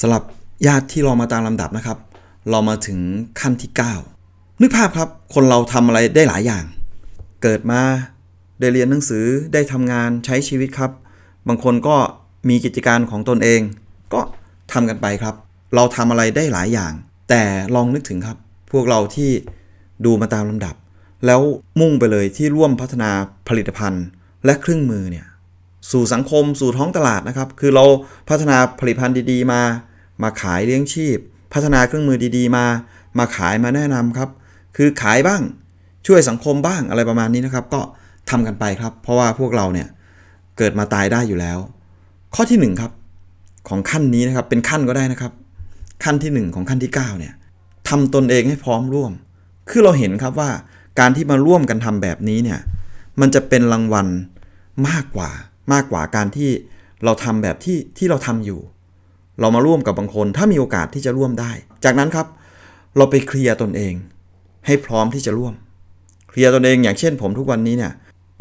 สำหรับญาติที่เรามาตามลำดับนะครับ เรามาถึงขั้นที่ 9 นึกภาพครับคนเราทำอะไรได้หลายอย่าง เกิดมาได้เรียนหนังสือได้ทำงานใช้ชีวิตครับ บางคนก็มีกิจการของตนเอง ก็ทำกันไปครับ เราทำอะไรได้หลายอย่าง แต่ลองนึกถึงครับ พวกเราที่ดูมาตามลำดับ แล้วมุ่งไปเลยที่ร่วมพัฒนาผลิตภัณฑ์ และเครื่องมือเนี่ยสู่สังคมสู่ท้องตลาดนะครับ คือเราพัฒนาผลิตภัณฑ์ดี ๆ มา มาขายเลี้ยงชีพ พัฒนาเครื่องมือดีๆ มา มาขายมาแนะนำครับ คือขายบ้างช่วยสังคมบ้างอะไรประมาณนี้นะครับ ก็ทำกันไปครับ เพราะว่าพวกเราเนี่ยเกิดมาตายได้อยู่แล้ว ข้อที่หนึ่งครับ ของขั้นนี้นะครับเป็นขั้นก็ได้นะครับ ขั้นที่หนึ่งของขั้นที่เก้าเนี่ยทำตนเองให้พร้อมร่วม คือเราเห็นครับว่าการที่มาร่วมกันทำแบบนี้เนี่ยมันจะเป็นรางวัลมากกว่ามากกว่าการที่เราทำแบบที่ที่เราทำอยู่ เรามาร่วมกับบางคน ถ้ามีโอกาสที่จะร่วมได้ จากนั้นครับ เราไปเคลียร์ตนเอง ให้พร้อมที่จะร่วม เคลียร์ตนเองอย่างเช่น ผมทุกวันนี้เนี่ย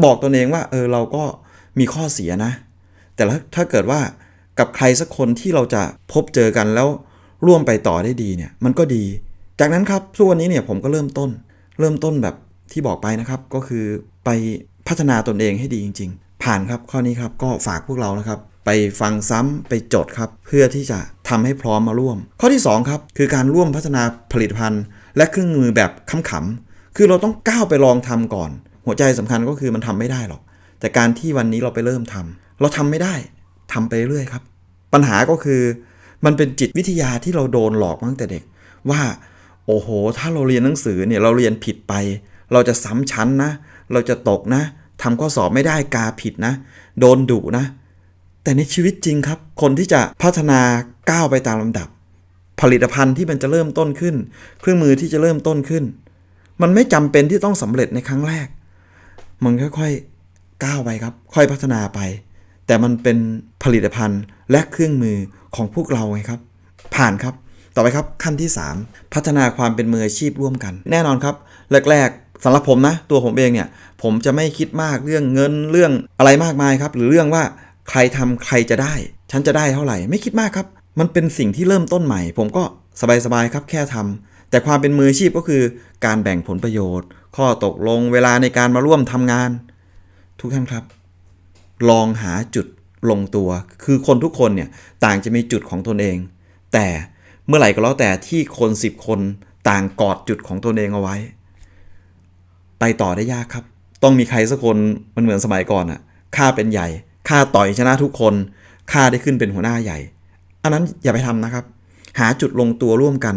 บอกตนเองว่าเออเราก็มีข้อเสียนะ แต่ถ้าเกิดว่ากับใครสักคนที่เราจะพบเจอกันแล้วร่วมไปต่อได้ดีเนี่ยมันก็ดี จากนั้นครับทุกวันนี้เนี่ยผมก็เริ่มต้น เริ่มต้นแบบที่บอกไปนะครับก็คือไปพัฒนาตนเองให้ดีจริง ๆ ผ่านครับข้อนี้ครับก็ฝากพวกเรานะครับ ไปฟังซ้ำไปจดครับ เพื่อที่จะทำให้พร้อมมาร่วม ข้อที่สองครับ คือการร่วมพัฒนาผลิตภัณฑ์ และเครื่องมือแบบขำๆคือเราต้องก้าวไปลองทำก่อน หัวใจสำคัญก็คือมันทำไม่ได้หรอก แต่การที่วันนี้เราไปเริ่มทำเราทำไม่ได้ทำไปเรื่อยครับ ปัญหาก็คือ มันเป็นจิตวิทยาที่เราโดนหลอกตั้งแต่เด็ก ว่าโอ้โห ถ้าเราเรียนหนังสือเนี่ยเราเรียนผิดไป เราจะซ้ำชั้นนะ เราจะตกนะทำข้อสอบไม่ได้กาผิดนะ โดนดุนะ แต่ในชีวิตจริงครับ คนที่จะพัฒนาก้าวไปตามลำดับ ผลิตภัณฑ์ที่มันจะเริ่มต้นขึ้น เครื่องมือที่จะเริ่มต้นขึ้น มันไม่จำเป็นที่ต้องสำเร็จในครั้งแรก มันค่อยๆก้าวไปครับ ค่อยพัฒนาไป แต่มันเป็นผลิตภัณฑ์และเครื่องมือของพวกเราไงครับ ผ่านครับต่อไปครับขั้นที่ 3 พัฒนาความเป็นมืออาชีพร่วมกัน แน่นอนครับแรกๆสำหรับผมนะ ตัวผมเองเนี่ย ผมจะไม่คิดมากเรื่องเงินเรื่องอะไรมากมายครับ หรือเรื่องว่า ใครทำใครจะได้ ฉันจะได้เท่าไหร่ไม่คิดมากครับ มันเป็นสิ่งที่เริ่มต้นใหม่ ผมก็สบายๆครับแค่ทำแต่ความเป็นมืออาชีพก็คือการแบ่งผลประโยชน์ ข้อตกลงเวลาในการมาร่วมทำงาน ทุกท่านครับ ลองหาจุดลงตัว คือคนทุกคนเนี่ยต่างจะมีจุดของตนเอง แต่เมื่อไหร่ก็แล้วแต่ที่คน10คนต่างกอดจุดของตนเองเอาไว้ ไปต่อได้ยากครับ ต้องมีใครสักคนมันเหมือนสมัยก่อนอะข้าเป็นใหญ่ ข้าต่อยชนะทุกคนข้าได้ขึ้นเป็นหัวหน้าใหญ่ อันนั้นอย่าไปทำนะครับ หาจุดลงตัวร่วมกัน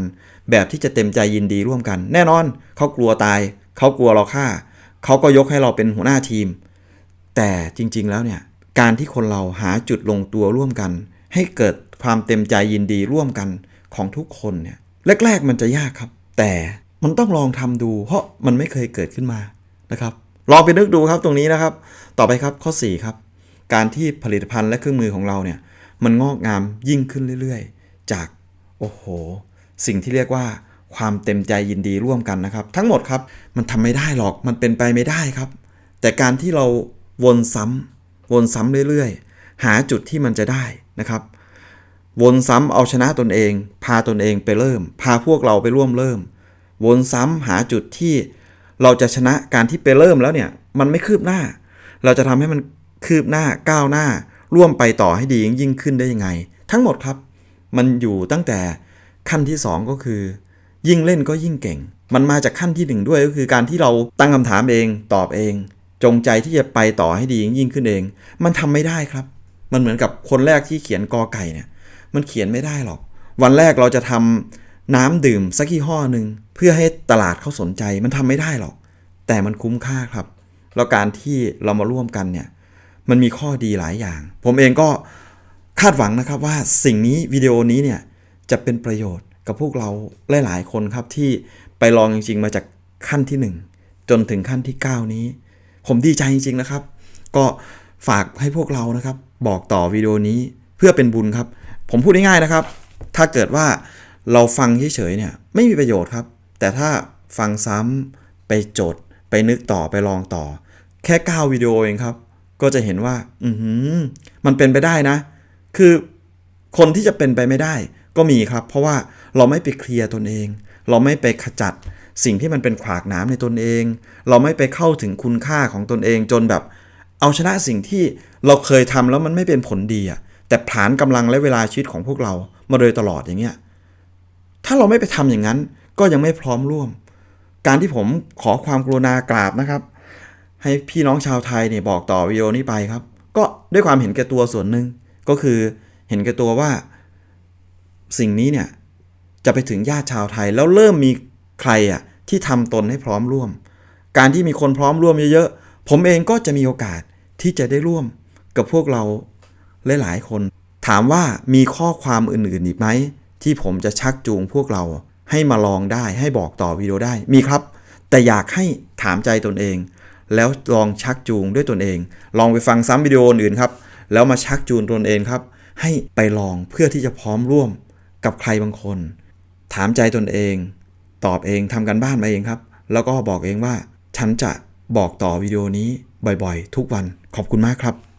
แบบที่จะเต็มใจยินดีร่วมกัน แน่นอนเขากลัวตาย เขากลัวเราฆ่าเขาก็ยกให้เราเป็นหัวหน้าทีม แต่จริงๆแล้วเนี่ยการที่คนเราหาจุดลงตัวร่วมกัน ให้เกิดความเต็มใจยินดีร่วมกันของทุกคนเนี่ยแรก ๆ มันจะยากครับ แต่มันต้องลองทำดู เพราะมันไม่เคยเกิดขึ้นมานะครับ ลองไปนึกดูครับตรงนี้นะครับ ต่อไปครับข้อ 4 ครับ การที่ผลิตภัณฑ์และเครื่องมือของเราเนี่ยมันงอกงามยิ่งขึ้นเรื่อยๆ จากโอ้โห สิ่งที่เรียกว่าความเต็มใจยินดีร่วมกันนะครับ ทั้งหมดครับมันทำไม่ได้หรอกมันเป็นไปไม่ได้ครับ แต่การที่เราวนซ้ำวนซ้ำเรื่อยๆ หาจุดที่มันจะได้นะครับวนซ้ำเอาชนะตนเอง พาตนเองไปเริ่ม พาพวกเราไปร่วมเริ่ม วนซ้ำหาจุดที่เราจะชนะการที่ไปเริ่มแล้วเนี่ย มันไม่คืบหน้า เราจะทำให้มัน คืบหน้าก้าวหน้า ร่วมไปต่อให้ดียิ่งขึ้นได้ยังไง ทั้งหมดครับ มันอยู่ตั้งแต่ขั้นที่ 2 ก็คือ ยิ่งเล่นก็ยิ่งเก่ง มันมาจากขั้นที่ 1 ด้วยก็คือการที่เราตั้งคำถามเองตอบเอง จงใจที่จะไปต่อให้ดียิ่งขึ้นเอง มันทำไม่ได้ครับ มันเหมือนกับคนแรกที่เขียนกอไก่เนี่ย มันเขียนไม่ได้หรอก วันแรกเราจะทำน้ำดื่มสักยี่ห้อหนึ่งเพื่อให้ตลาดเขาสนใจมันทำไม่ได้หรอก แต่มันคุ้มค่าครับ แล้วการที่เรามาร่วมกันเนี่ย มันมีข้อดีหลายอย่าง ผมเองก็คาดหวังนะครับว่าสิ่งนี้วิดีโอนี้เนี่ยจะเป็นประโยชน์กับพวกเราหลายๆคนครับที่ไปลองจริง ๆ มาจากขั้นที่ 1 จนถึงขั้นที่ 9 นี้ ผมดีใจจริง ๆ นะครับ ก็ฝากให้พวกเรานะครับ บอกต่อวิดีโอนี้เพื่อเป็นบุญครับ ผมพูดง่ายๆนะครับ ถ้าเกิดว่าเราฟังเฉยๆเนี่ยไม่มีประโยชน์ครับ แต่ถ้าฟังซ้ำไปจด ไปนึกต่อไปลองต่อ แค่ 9 วิดีโอเองครับ ก็จะเห็นว่า อืมันเป็นไปได้นะ คือคนที่จะเป็นไปไม่ได้ก็มีครับ เพราะว่าเราไม่ไปเคลียร์ตนเอง เราไม่ไปขจัดสิ่งที่มันเป็นขวากหน้ำในตนเอง เราไม่ไปเข้าถึงคุณค่าของตนเองจนแบบ เอาชนะสิ่งที่เราเคยทำแล้วมันไม่เป็นผลดีอะแต่ผานกำลังและเวลาชีวิตของพวกเรามาโดยตลอดอย่างเงี้ย ถ้าเราไม่ไปทำอย่างนั้นก็ยังไม่พร้อมร่วม การที่ผมขอความกรุณากราบนะครับ ให้พี่น้องชาวไทยเนี่ยบอกต่อวิดีโอนี้ไปครับ ก็ด้วยความเห็นแก่ตัวส่วนหนึ่งก็คือเห็นแก่ตัวว่า สิ่งนี้เนี่ยจะไปถึงญาติชาวไทยแล้วเริ่มมีใครอะที่ทำตนให้พร้อมร่วม การที่มีคนพร้อมร่วมเยอะๆ ผมเองก็จะมีโอกาสที่จะได้ร่วมกับพวกเราหลายๆคน ถามว่ามีข้อความอื่นๆอีกไหมที่ผมจะชักจูงพวกเราให้มาลองได้ให้บอกต่อวิดีโอได้มีครับ แต่อยากให้ถามใจตนเอง แล้วลองชักจูงด้วยตนเอง ลองไปฟังซ้ำวิดีโออื่นครับ แล้วมาชักจูงตนเองครับ ให้ไปลองเพื่อที่จะพร้อมร่วมกับใครบางคน ถามใจตนเอง ตอบเองทำกันบ้านมาเองครับ แล้วก็บอกเองว่า ฉันจะบอกต่อวิดีโอนี้บ่อยๆ ทุกวันขอบคุณมากครับ